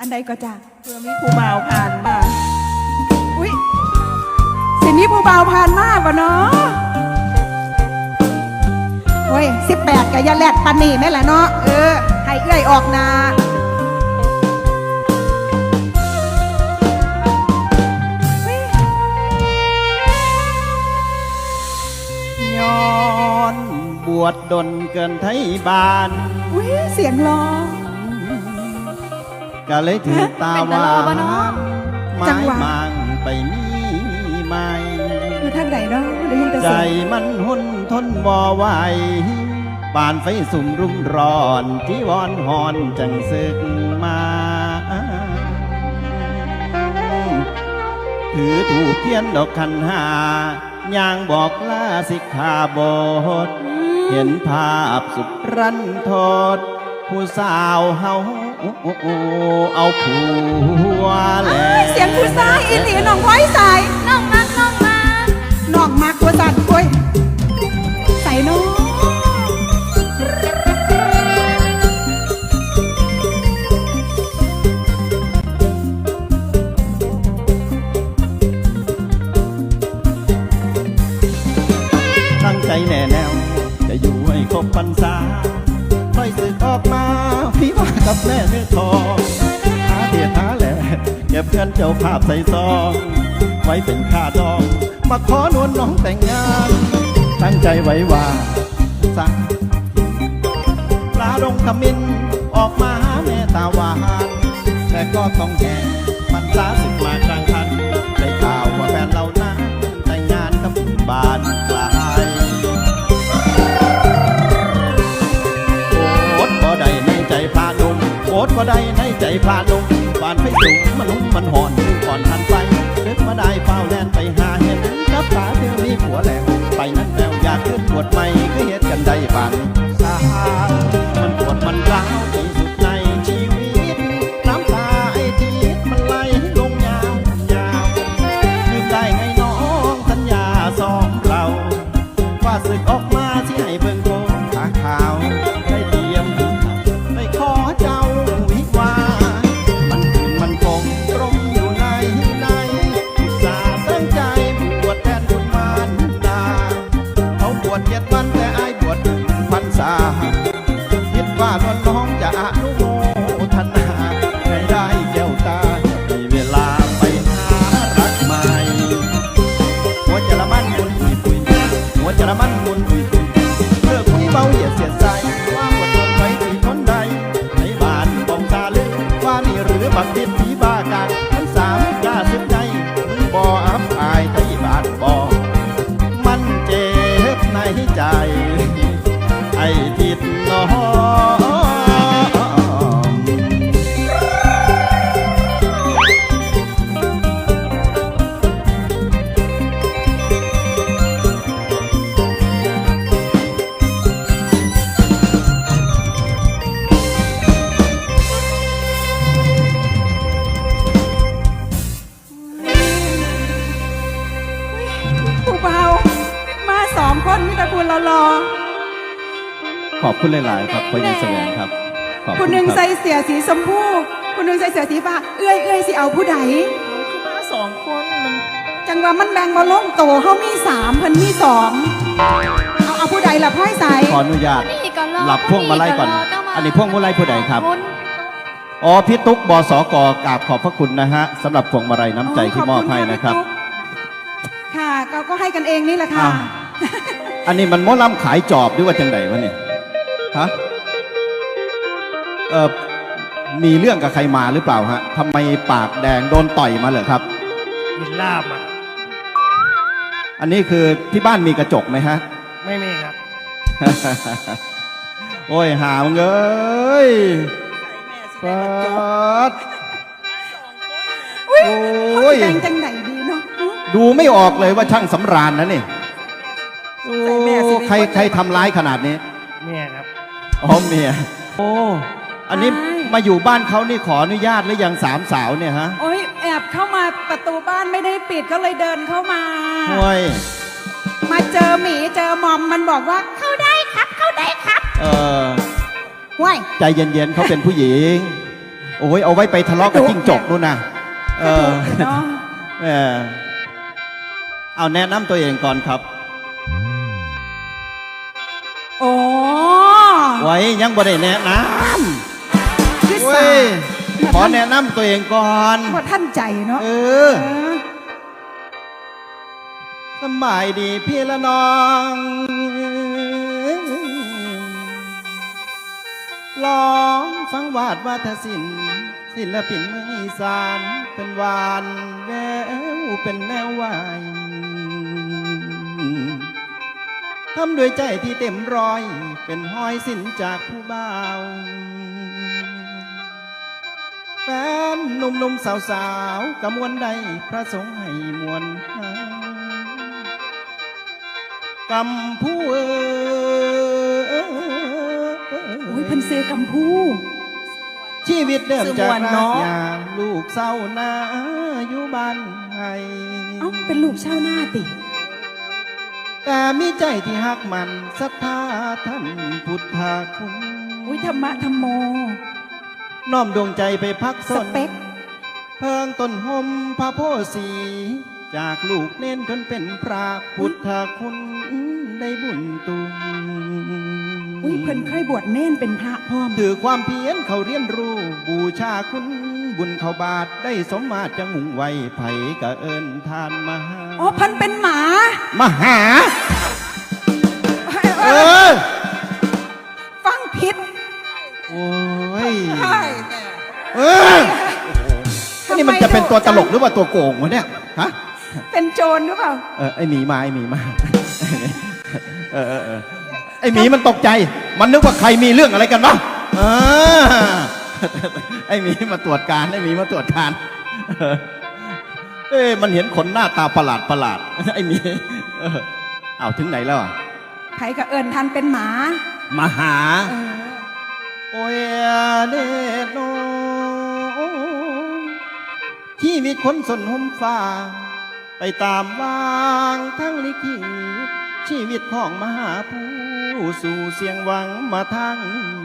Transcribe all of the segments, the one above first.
อันใดก็จ้ะเพื่อมีผู้บ่าวผ่านมาอุ้ยสินี้ผู้บ่าวผ่านมากวะเนาะโอ้ยสิบแปดกับยาแลดปันนี่แม่นละเนาะเออให้เอื้อยออกนาย้อนบวชดนเกินไทยบานอุ้ยเสียงร้อง ก็เลยถือตาเป็นตะว่าลอบ่เนาะไม้จังหวะมังไปมีใหม่อยู่ทางไหนเนาะได้ยินแต่ใจเสียงมันหุ่นทนบ่ไหวบานไฟสุ่มรุ่มร้อนที่วอนหอนจังสึกมาถือถูกเทียนดอกคันหาย่างบอกลาสิกขาบท เห็นภาพสุดรันทด ผู้สาวเฮาเอาผัวแล้อ้ายวเสียงผู้ชายอีหลีน้องไว้ใส่น้องมักน้องมาน้องมากตัวจัดโอ้ยใส่เนาะตั้งใจแน่แนวจะอยู่ให้ครบพรรษาค่อย สึกออกมาพี่ว่ากับแม่เนื้อทองหาเดียหาแหล่เก็บเงินเจ้าภาพใส่ซองไว้เป็นค่าดอง มาขอนวลน้องแต่งงาน ตั้งใจไว้ว่าสักปลาดงขมินออกมาหาแม่ตาหวานแต่ก็ต้องแก่มันสาสึกมา ดุมโอดบ่ได้ในใจพาดุมบานไปสูงมันลุ่มมันหอนก่อนทันไปนึกมาได้เฝ้าแลนไปหาเห็นกับตาเธอมีผัวแหล้วไปนั่นแล้วอยากขึ้นปวดใหม่ก็เหตุกันได้ปาน วชเจ็ดวันแต่อายบวชพรรษาคิดว่าทน คนมิตรคุณเรารอขอบคุณหลาย ๆ ครับพ่อยังแสวงครับขอบคุณหนึ่งรับใส่เสียสีชมพูคุณหนึ่งใส่เสียสีฟ้าเอื้อยเอื้อยสิเอาผู้ใดเอาขึ้นมาสองคนมันจังว่ามันแบ่งมาลงโตเขามีสามเพิ่นมีสองเอาเอาผู้ใดล่ะพ่อยใสขออนุญาตนี่ก็รอหลับพวงมาลัยก่อนก็มาอันนี้พวงมาลัยผู้ใดครับคุณอ๋อพี่ตุ๊กบสกกราบขอบพระคุณนะฮะสำหรับพวงมาลัยน้ำใจที่มอบให้นะครับ ค่ะก็ก็ให้กันเองนี่แหละค่ะอ้าว อันนี้มันหมอลำขายจอบหรือว่าจังไดวะเนี่ยฮะเออมีเรื่องกับใครมาหรือเปล่าฮะทำไมปากแดงโดนต่อยมาเหรอครับกินลาบอะอันนี้คือที่บ้านมีกระจกไหมฮะ ไม่มีครับ โอ้ยหามงเอ้ยปัดอุ้ยโอ้ยเขาสิแบ่งจังไหนดีเนาะอื้อดูไม่ออกเลยว่าช่างสำราญนะนี่โอ้ ใส่แม่สิริใครใครทำร้ายขนาดนี้แม่ครับ อ๋อเมียโอ้อันนี้มาอยู่บ้านเขานี่ขออนุญาตหรือยังสามสาวเนี่ยฮะโอ้ยแอบเข้ามาประตูบ้านไม่ได้ปิดก็เลยเดินเข้ามา ห่วยมาเจอหมีเจอมอมมันบอกว่าเข้าได้ครับ เข้าได้ครับเออห่วยใจเย็นๆเขาเป็นผู้หญิงโโอ้ยเอาไว้ไปทะเลาะกับจิ้งจกนู่นนะเออ เนาะ เออเอาแนะนำตัวเองก่อนครับ ไว้ยังบ่ได้แนะนคือำเว้สายขอแนะนำตัวเองก่อนว่าท่านใจเนาะเอเอออสำบายดีพี่ละน้อง ลองฟังวาดวาทศิลป์ศิลปินเมืองอีสาน เป็นหวานแววเป็นแนววาย ทำด้วยใจที่เต็มร้อย เป็นห้อยสินจากผู้บ่าวแฟนหนุ่มๆสาวๆกำมวลใดพระสงฆ์ให้มวลหากำผู้เออโอ้ยเพันเซกำพูชีวิตเดิมจากสมวนรัเนาะกอย่างลูกเศร้านาอยู่บ้านไห้เอ้าเป็นลูกชาวนาติ แต่มีใจที่หักมันศรัทธาท่านพุทธาคุณ อุ้ยธรรมะธรรมโม น้อมดวงใจไปพักสสนเปคเพิงต้นหมพระโพธิ์สี จากลูกเน้นจนเป็นพระพุทธคุณได้บุญตุงอุ้ยเพิ่นเคยบวชเน่นเป็นพระพร้อม ถือความเพียรเขาเรียนรู้บูชาคุณ บุญเขาบาทได้สมมาตรจังหุงไว้ไผกะเอิญทานมาหาอ๋อเพันเป็นหมา มาหา เอเอออฟังผิด โอ้ย ใช่เออนี่มันจะเป็นตัวตลกหรือว่าตัวโกงวะเนี่ย ฮะ เป็นโจรหรือเปล่า เออไอหมีมาไอหมีมา เออเออเออไอหมีมันตกใจ มันนึกว่าใครมีเรื่องอะไรกันวะเออ ไอหมีมาตรวจการไอหมีมาตรวจการ เออเอ้ยมันเห็นคนหน้าตาประหลาดประหลาดไอหมีเออเอาถึงไหนแล้วอะไผกับเอิญทันเป็นหมา มาหาเออโอ้ยเดดโนชีวิตคนสนหมฟ้า ไปตามวางทั้งลิขิตชีวิตของมหาผู้สู่เสียงหวังมาทางนี้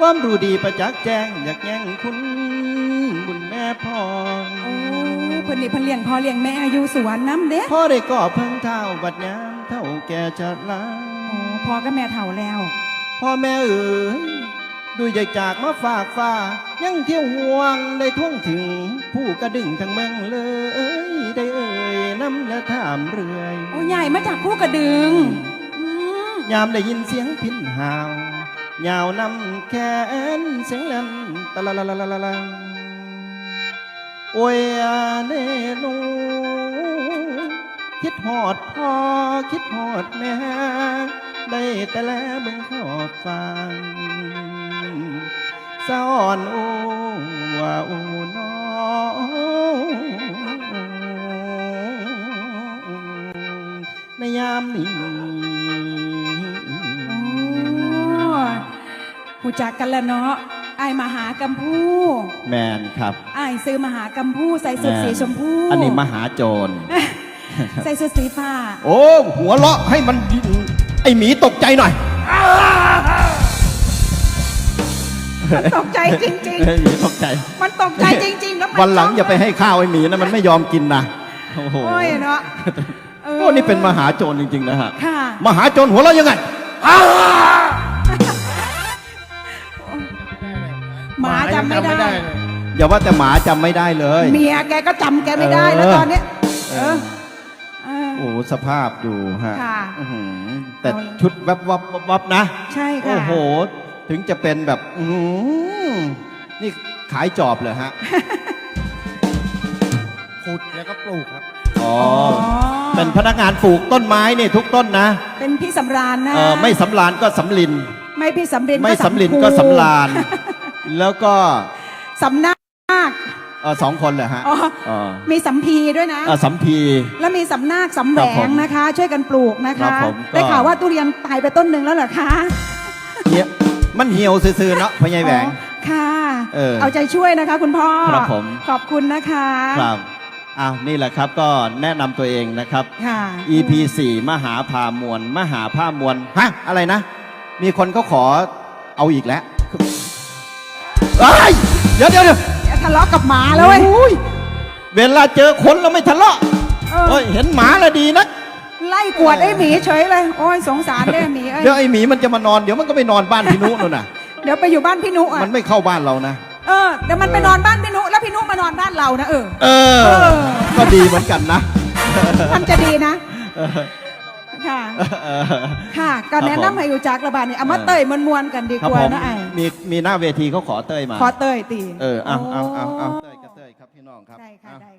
ความรู้ดีประจักษ์แจ้งอยากแย่งคุณบุญแม่พองโอ้เพิ่นนี่เพิ่นเลี้ยงพ่อเลี้ยงแม่อยู่สวนน้ำเด้พ่อได้ก่อเพิ่งเท่าบัดยามเท่าแก่จะลาโอ้พ่อกับแม่เฒ่าแล้ว พ่อแม่เอ๋ยดูใหญ่จากมาฝากฟ้า ยังเที่ยวห่วงได้ท่วงถึง ผู้กระดึงทั้งเมืองเลย ได้เอ่ยน้ำและถามเรื่อย โอ้ใหญ่มาจากผู้กระดึงอืมยามได้ยินเสียงพินหาว ยาวนำแขนเสียงเล่นตะละละละละละโอ้ยอาเนโนคิดหอดพ่อคิดหอดแม่ ได้แต่แลเบิ่งขอบฟังสะอ่อนโอว่าโอนอในยามนี้ หูจักกันแล้วเนาะไอายมหากัมพูแมนครับ ไอายซื้อมหากัมพูใส่สุดแม่นสีชมพูอันนี้มหาโจร ใส่สุดสีฟ้า โอ้หัวเราะให้มันไอหมีตกใจหน่อยมันตกใจจริง ไอหมีตกใจ ๆ มันตกใจจริง ๆ แล้วมันวันหลังอย่าไปให้ข้าวไอหมีนะมันไม่ยอมกินนะโอ้โหโอ้ยเนาะเโอ้นี่เป็นมหาโจรจริงๆนะฮะค่ะ มหาโจรหัวเราะยังไง หมาจำไม่ได้เลยอย่าว่าแต่หมาจำไม่ได้เลย เมียแกก็จำแกไม่ได้แล้วเออตอนเนี้ยเออเออโอ้สภาพดูฮะค่ะอื้อหือแต่เอาละชุดวับวับวับวับนะ ใช่ค่ะ โอ้โห ถึงจะเป็นแบบอือหือนี่ขายจอบเลยฮะขุดแล้วก็ปลูกครับอ๋ออ๋อเป็นพนักงานปลูกต้นไม้นี่ทุกต้นนะ เป็นพี่สำราญนะเออไม่สำรานก็สำลิน ไม่พี่สำรินไม่ก็สำลินก็สำราน แล้วก็สำนักเออสองคนเลยฮะอ๋อเออมีสัมพีด้วยนะเออสัมพี แล้วมีสำนักสำแหวครับผงมนะคะ ช่วยกันปลูกนะครัคะ บผมก็ ได้ข่าวว่าตุเรียนตายไปต้นหนึ่งแล้วเหรอคะเหี่ยมันเหี่ยวซื่อๆเนาะพ่อใหญ่แหวง อ๋อค่ะเออเอาใจช่วยนะคะ คุณพ่อครับผม ขอบคุณนะคะครับอ้าวนี่แหละครับก็แนะนำตัวเองนะครับ ค่ะ EP 4มหาพามวลมหาพามวลฮะอะไรนะ มีคนเขาขอเอาอีกแล้ว เอ้ยเดี๋ยวเดี๋ยวเดี๋ยวอย่าทะเลาะกับหมาแล้วเว้ย โอ้เวลาเจอคนเราไม่ทะเลาะเออ โอ้ยเห็นหมาแล้วดีนะไล่กวดไอ้หมีเฉยเลย โอ้ยสงสารได้หมีเอ้ย เดี๋ยวไอ้หมีมันจะมานอนเดี๋ยวมันก็ไปนอนบ้านพี่นุนู่นน่ะ เดี๋ยวไปอยู่บ้านพี่นุอะ มันไม่เข้าบ้านเรานะเออ เดี๋ยวมันไปนอนบ้านพี่นุแล้วพี่นุมานอนบ้านเรานะเออ เออ เออ ก็ดีเหมือนกันนะ มันจะดีนะ เออ ค่ะ เออค่ะก็แนะครับผมนำให้อยู่จากระบาดนี่เอามาเออเตยมวนๆกันดีครับกว่าผมนะไอ้มีมีหน้าเวทีเขาขอเต้ยมา ขอเตยตี เออเอาเอาเอาเอาเต้ยกับเต้ยครับพี่น้องครับได้ค่ะเอาได้